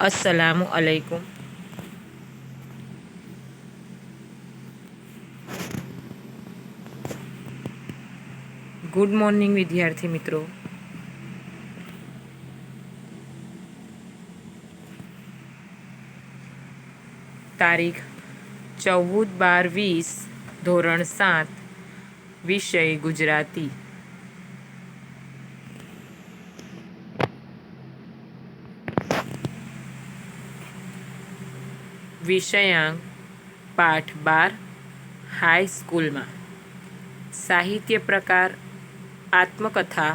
અસલામુ અલૈકુમ good morning વિદ્યાર્થી મિત્રો તારીખ ચૌદ બાર વીસ ધોરણ સાત વિષય ગુજરાતી વિષયાંક, પાઠ બાર હાઈસ્કૂલમાં સાહિત્ય પ્રકાર, આત્મકથા,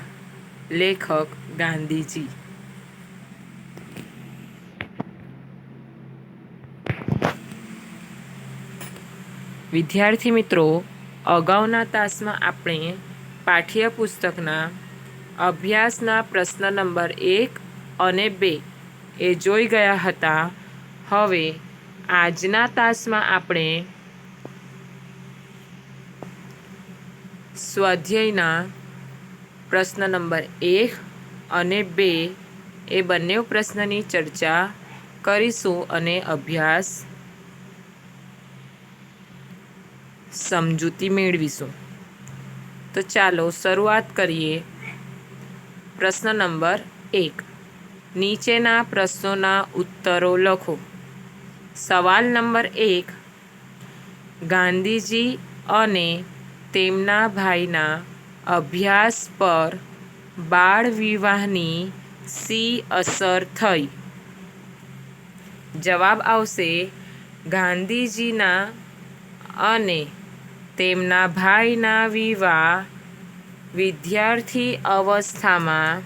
લેખક, ગાંધીજી. વિદ્યાર્થી મિત્રો, અગાઉના તાસમાં આપણે પાઠ્યપુસ્તકના અભ્યાસના પ્રશ્ન નંબર એક અને બે એ જોઈ ગયા હતા. હવે આજના તાસમાં આપણે સ્વાધ્યાયના પ્રશ્ન નંબર એક અને બે એ બંને પ્રશ્નની ચર્ચા કરીશું અને અભ્યાસ સમજૂતી મેળવીશું. તો ચાલો શરૂઆત કરીએ પ્રશ્ન નંબર એક. નીચેના પ્રશ્નોના ઉત્તરો લખો. સવાલ નંબર એક. ગાંધીજી અને તેમના ભાઈના અભ્યાસ પર બાળ વિવાહની સી અસર થઈ? જવાબ આવશે ગાંધીજીના અને તેમના ભાઈના વિવાહ વિદ્યાર્થી અવસ્થામાં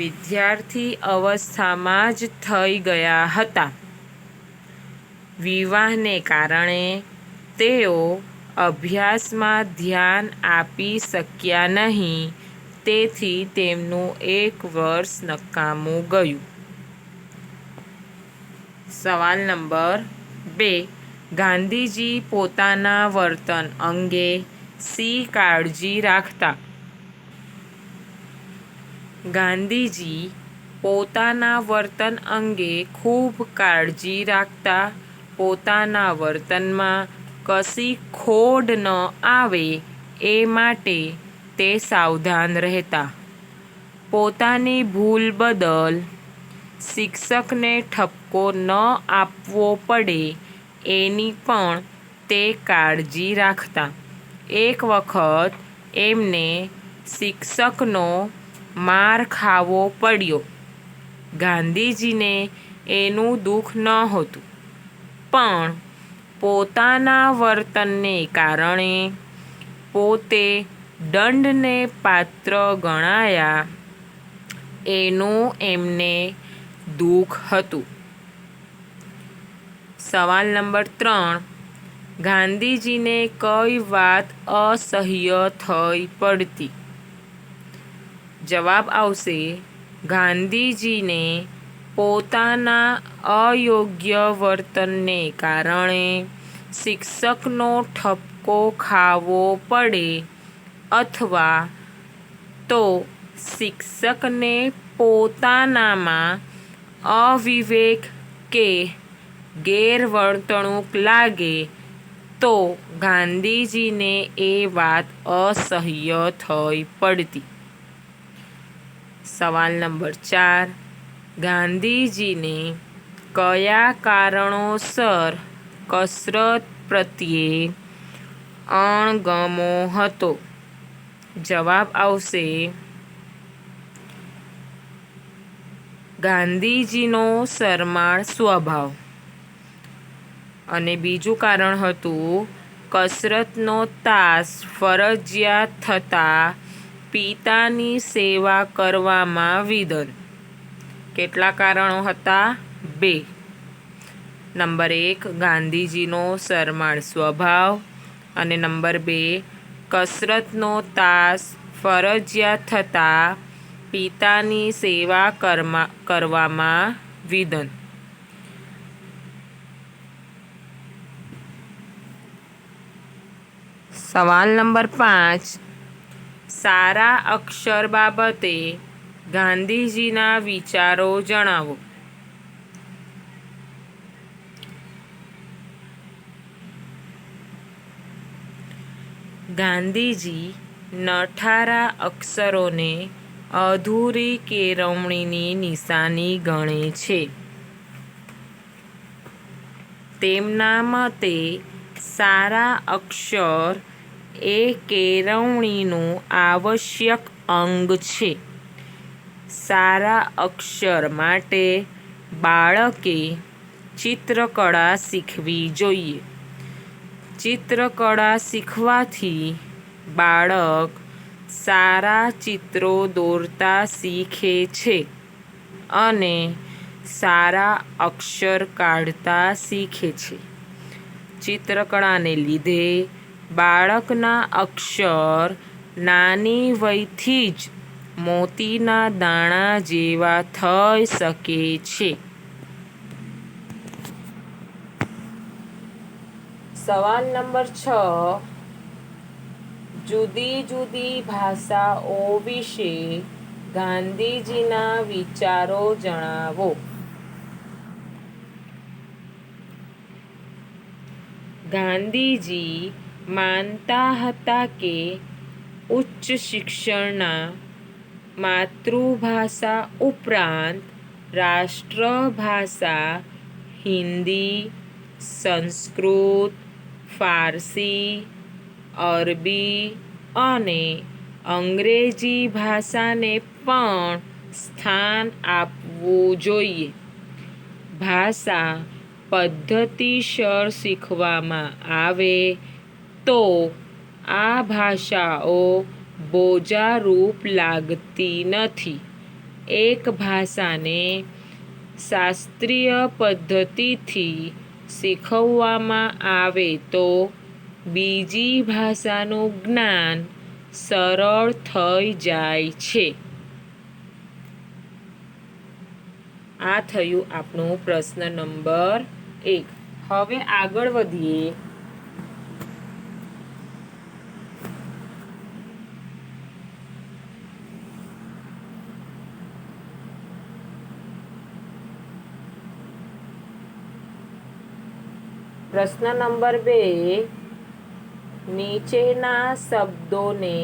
વિદ્યાર્થી અવસ્થામાં જ થઈ ગયા હતા. વિવાહને કારણે તેઓ અભ્યાસમાં ધ્યાન આપી શક્યા નહીં, તેથી તેમનું એક વર્ષ નકામું ગયું. સવાલ નંબર બે. ગાંધીજી પોતાના વર્તન અંગે સી કાળજી રાખતા? ગાંધીજી પોતાના વર્તન અંગે ખૂબ કાળજી રાખતા પોતાના વર્તનમાં કશી ખોડ ન આવે એ માટે તે સાવધાન રહેતા. પોતાની ભૂલ બદલ શિક્ષકને ઠપકો ન આપવો પડે એની પણ તે કાળજી રાખતા. એક વખત એમને શિક્ષકનો માર ખાવો પડ્યો. ગાંધીજીને એનું દુઃખ નહોતું પણ પોતાના વર્તનને કારણે પોતે દંડને પાત્ર ગણાયા. એનું એમને દુઃખ હતું. સવાલ નંબર ત્રણ. ગાંધીજીને કઈ વાત અસહ્ય થઈ પડતી? જવાબ આવશે, ગાંધીજીને પોતાના અયોગ્ય વર્તનને કારણે શિક્ષકનો ઠપકો ખાવો પડે અથવા તો શિક્ષકને પોતાનામાં અવિવેક કે ગેરવર્તણૂક લાગે, તો ગાંધીજીને એ વાત અસહ્ય થઈ પડતી. સવાલ નંબર ચાર. ગાંધીજીને કયા કારણોસર કસરત પ્રત્યે અણગમો હતો? જવાબ આવશે ગાંધીજીનો શરમાળ સ્વભાવ. અને બીજું કારણ હતું કસરતનો તાસ ફરજિયાત થતાં પિતાની સેવા કરવામાં વિધન કેટલા કારણો હતા? બે. નંબર એક, ગાંધીજીનો શરમાળ સ્વભાવ. અને નંબર બે, કસરતનો તાસ ફરજિયાત થતાં પિતાની સેવા કરવામાં વિધન સવાલ નંબર પાંચ સારા અક્ષર બાબતે ગાંધીજીના વિચારો જણાવો. ગાંધીજી નઠારા અક્ષરોને અધૂરી કેળવણીની નિશાની ગણે છે. તેમના મતે સારા અક્ષર એ કેળવણીનું આવશ્યક અંગ છે. સારા અક્ષર માટે બાળકે ચિત્રકળા શીખવી જોઈએ. ચિત્રકળા શીખવાથી બાળક સારા ચિત્રો દોરતા શીખે છે અને સારા અક્ષર કાઢતા શીખે છે. ચિત્રકળાને લીધે બાળકના અક્ષર નાની વયથી જ મોતીના દાણા જેવા થઈ શકે છે. સવાલ નંબર છ. જુદી જુદી ભાષાઓ વિશે ગાંધીજીના વિચારો જણાવો. ગાંધીજી માનતા હતા કે ઉચ્ચ શિક્ષણના માતૃભાષા ઉપરાંત રાષ્ટ્રભાષા, હિન્દી, સંસ્કૃત, ફારસી, અરબી અને અંગ્રેજી ભાષાને પણ સ્થાન આપવું જોઈએ. ભાષા પદ્ધતિસર શીખવામાં આવે તો આ ભાષાઓ બોજારૂપ લાગતી નથી. એક ભાષાને શાસ્ત્રીય પદ્ધતિથી શીખવવામાં આવે તો બીજી ભાષાનું જ્ઞાન સરળ થઈ જાય છે. આ થયું આપણું પ્રશ્ન નંબર એક. હવે આગળ વધીએ. પ્રશ્ન નંબર બે, નીચેના શબ્દોને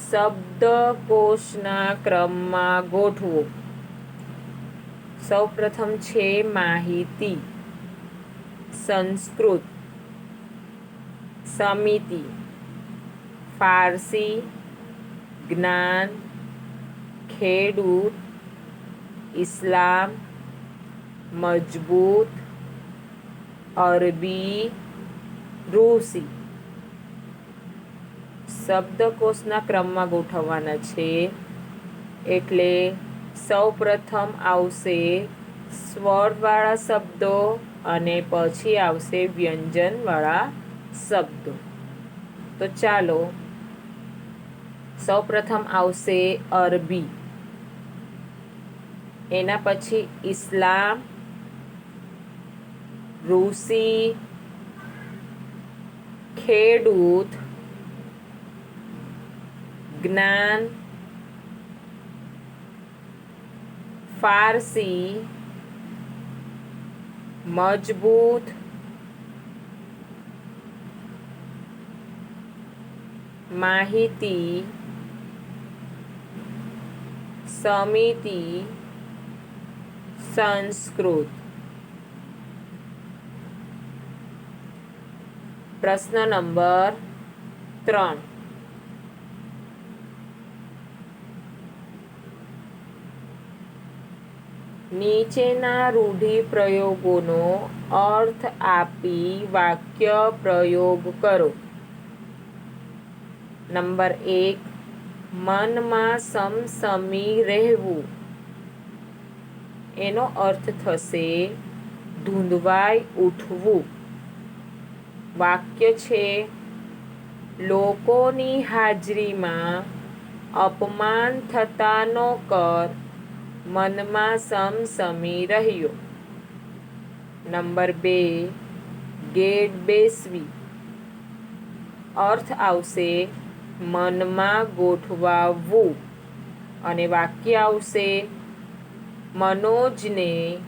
શબ્દકોશના ક્રમમાં ગોઠવો. સૌપ્રથમ છે માહિતી, સંસ્કૃત, સમિતિ, ફારસી, જ્ઞાન, ખેડૂત, ઇસ્લામ, મજબૂત અરબી રૂસી શબ્દકોશના ક્રમમાં ગોઠવવાના છે એટલે સૌ પ્રથમ આવશે સ્વરવાળા શબ્દો અને પછી આવશે વ્યંજનવાળા શબ્દો તો ચાલો સૌ પ્રથમ આવશે અરબી એના પછી ઇસ્લામ રૂસી ખેડૂત જ્ઞાન ફારસી મજબૂત માહિતી સમિતિ સંસ્કૃત. પ્રશ્ન નંબર ત્રણ. નીચેના રૂઢિપ્રયોગોનો અર્થ આપી વાક્ય પ્રયોગ કરો. નંબર એક, મનમાં સમસમી રહેવું. એનો અર્થ થશે, ધૂંધવાઈ ઉઠવું. વાક્ય છે, લોકોની હાજરીમાં અપમાન થતા નો કર મનમાં સમસમી રહ્યો. નંબર બે, ગેટ બેસવી. અર્થ આવશે, મનમાં ગોઠવાવવું. અને વાક્ય આવશે, મનોજને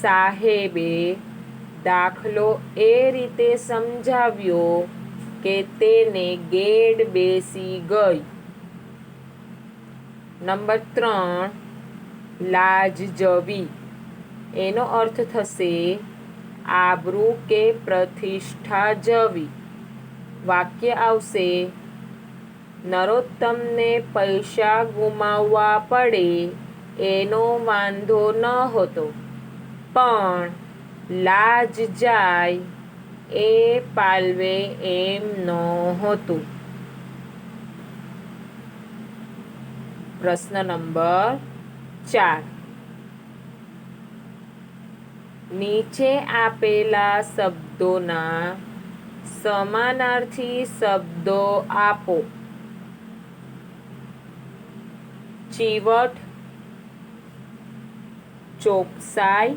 સાહેબે દાખલો એ રીતે સમજાવ્યો કે તેને ગેડ બેસી ગઈ. નંબર ત્રણ, લાજ જવી. એનો અર્થ થશે, આબરૂ કે પ્રતિષ્ઠા જવી. વાક્ય આવશે, નરોત્તમને પૈસા ગુમાવવા પડે એનો વાંધો ન હતો. પણ લાજ જાય એ પાલવે એમ નહોતું. પ્રશ્ન નંબર ચાર. નીચે આપેલા શબ્દોના સમાનાર્થી શબ્દો આપો. ચીવટ, ચોકસાઈ,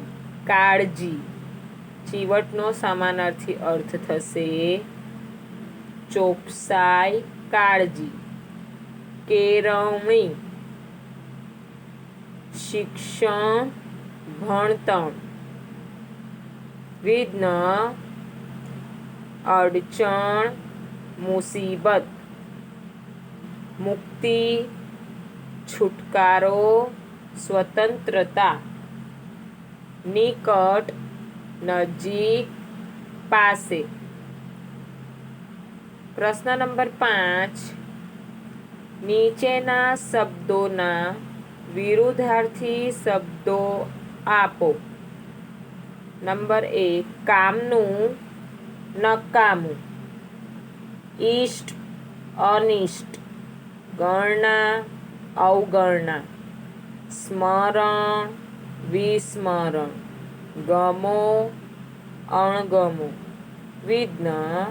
કાળજી. ચીવટનો સમાનાર્થી અર્થ થશે ચોકસાઈ કાળજી કેળવણી શિક્ષણ ભણતર વિઘ્ન અડચણ મુસીબત મુક્તિ છુટકારો સ્વતંત્રતા નિકટ નજીક પાસે. પ્રશ્ન નંબર પાંચ. નીચેના શબ્દોના વિરુદ્ધાર્થી શબ્દો આપો. નંબર એક, કામનું, નકામું. ઈષ્ટ, અનિષ્ટ. ગણના, અવગણના. સ્મરણ, વિસ્મરણ. ગમો, અણગમો. વિજ્ઞા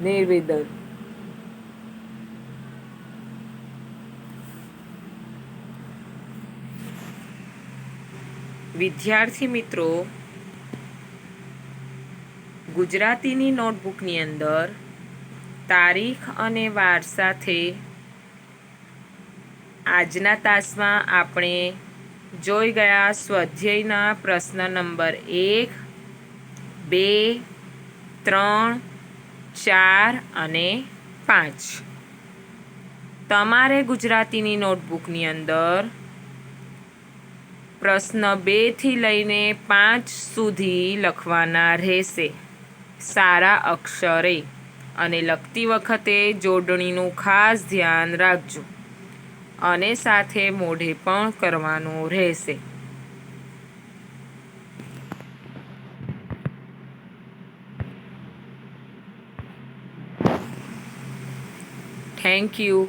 નિર્વેદન વિદ્યાર્થી મિત્રો, ગુજરાતીની નોટબુકની અંદર તારીખ અને વાર સાથે આજના તાસમાં આપણે જોઈ ગયા સ્વાધ્યાયના પ્રશ્ન નંબર એક, બે, ત્રણ, ચાર અને પાંચ. તમારે ગુજરાતીની નોટબુકની અંદર પ્રશ્ન બેથી લઈને પાંચ સુધી લખવાના રહેશે. સારા અક્ષરે. અને લખતી વખતે જોડણીનું ખાસ ધ્યાન રાખજો. અને સાથે મોઢે પણ કરવાનું રહેશે. Thank you